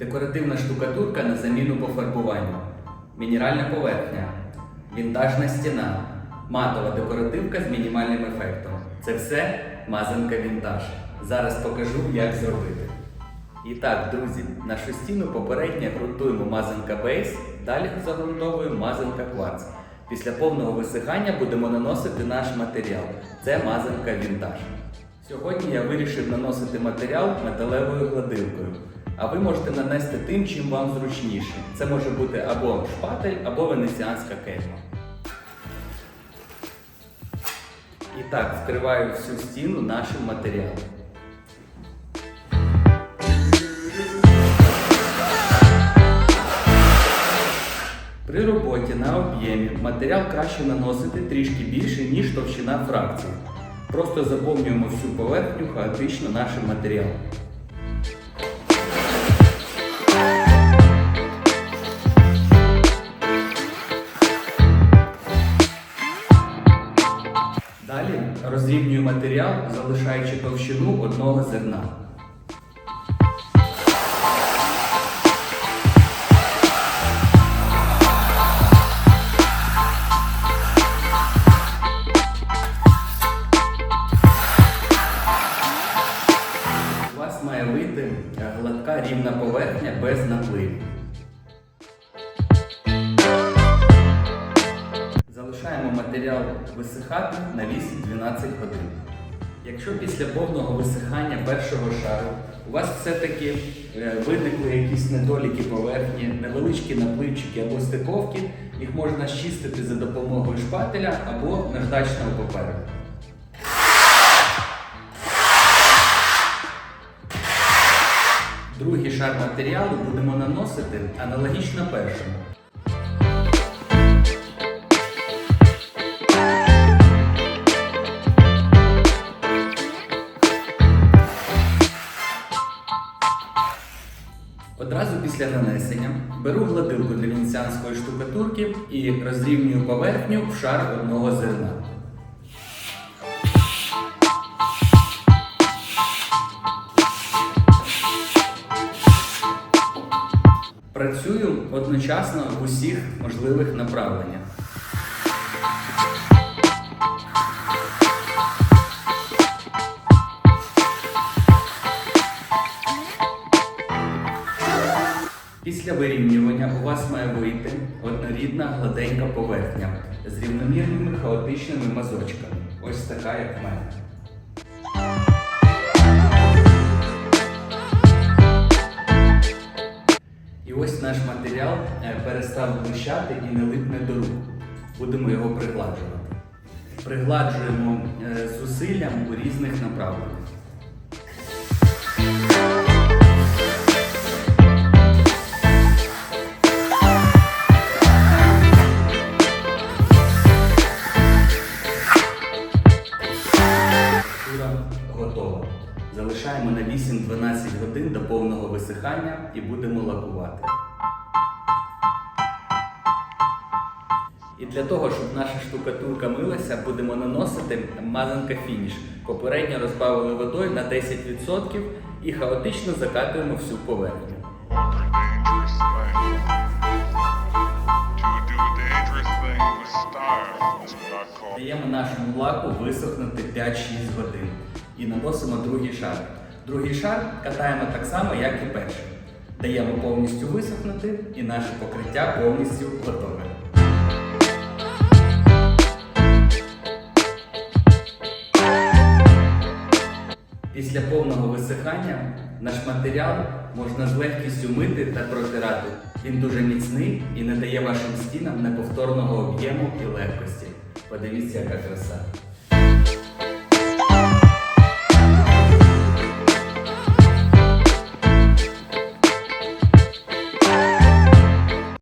Декоративна штукатурка на заміну пофарбуванню. Мінеральна поверхня. Вінтажна стіна. Матова декоративка з мінімальним ефектом. Це все мазанка вінтаж. Зараз покажу, як зробити. І так, друзі, нашу стіну попередньо ґрунтуємо мазанка бейс, далі загрунтовуємо мазанка кварц. Після повного висихання будемо наносити наш матеріал. Це мазанка вінтаж. Сьогодні я вирішив наносити матеріал металевою гладилкою. А ви можете нанести тим, чим вам зручніше. Це може бути або шпатель, або венеціанська кельма. І так, вкриваю всю стіну нашим матеріалом. При роботі на об'ємі матеріал краще наносити трішки більше, ніж товщина фракції. Просто заповнюємо всю поверхню хаотично нашим матеріалом. Далі розрівнюю матеріал, залишаючи товщину одного зерна. Е, рівна поверхня без напливів. Залишаємо матеріал висихати на 8-12 годин. Якщо після повного висихання першого шару у вас все-таки е, виникли якісь недоліки поверхні, невеличкі напливчики або стиковки, їх можна щистити за допомогою шпателя або наждачного паперу. Другий шар матеріалу будемо наносити аналогічно першому. Одразу після нанесення беру гладилку для венеціанської штукатурки і розрівнюю поверхню в шар одного зерна. Одночасно в усіх можливих направленнях. Після вирівнювання у вас має вийти однорідна гладенька поверхня з рівномірними хаотичними мазочками. Ось така, як в мене. Наш матеріал е, перестав блищати і не липне до рук. Будемо його пригладжувати. Пригладжуємо е, зусиллям у різних направленнях. Готова. Залишаємо на 8-12 годин до повного висихання і будемо лакувати. І для того, щоб наша штукатурка милася, будемо наносити мазанка фініш. Попередньо розбавили водою на 10% і хаотично закатуємо всю поверхню. Даємо нашому лаку висохнути 5-6 годин і наносимо другий шар. Другий шар катаємо так само, як і перший. Даємо повністю висохнути і наше покриття повністю готове. Після повного висихання наш матеріал можна з легкістю мити та протирати. Він дуже міцний і не дає вашим стінам неповторного об'єму і легкості. Подивіться, яка краса.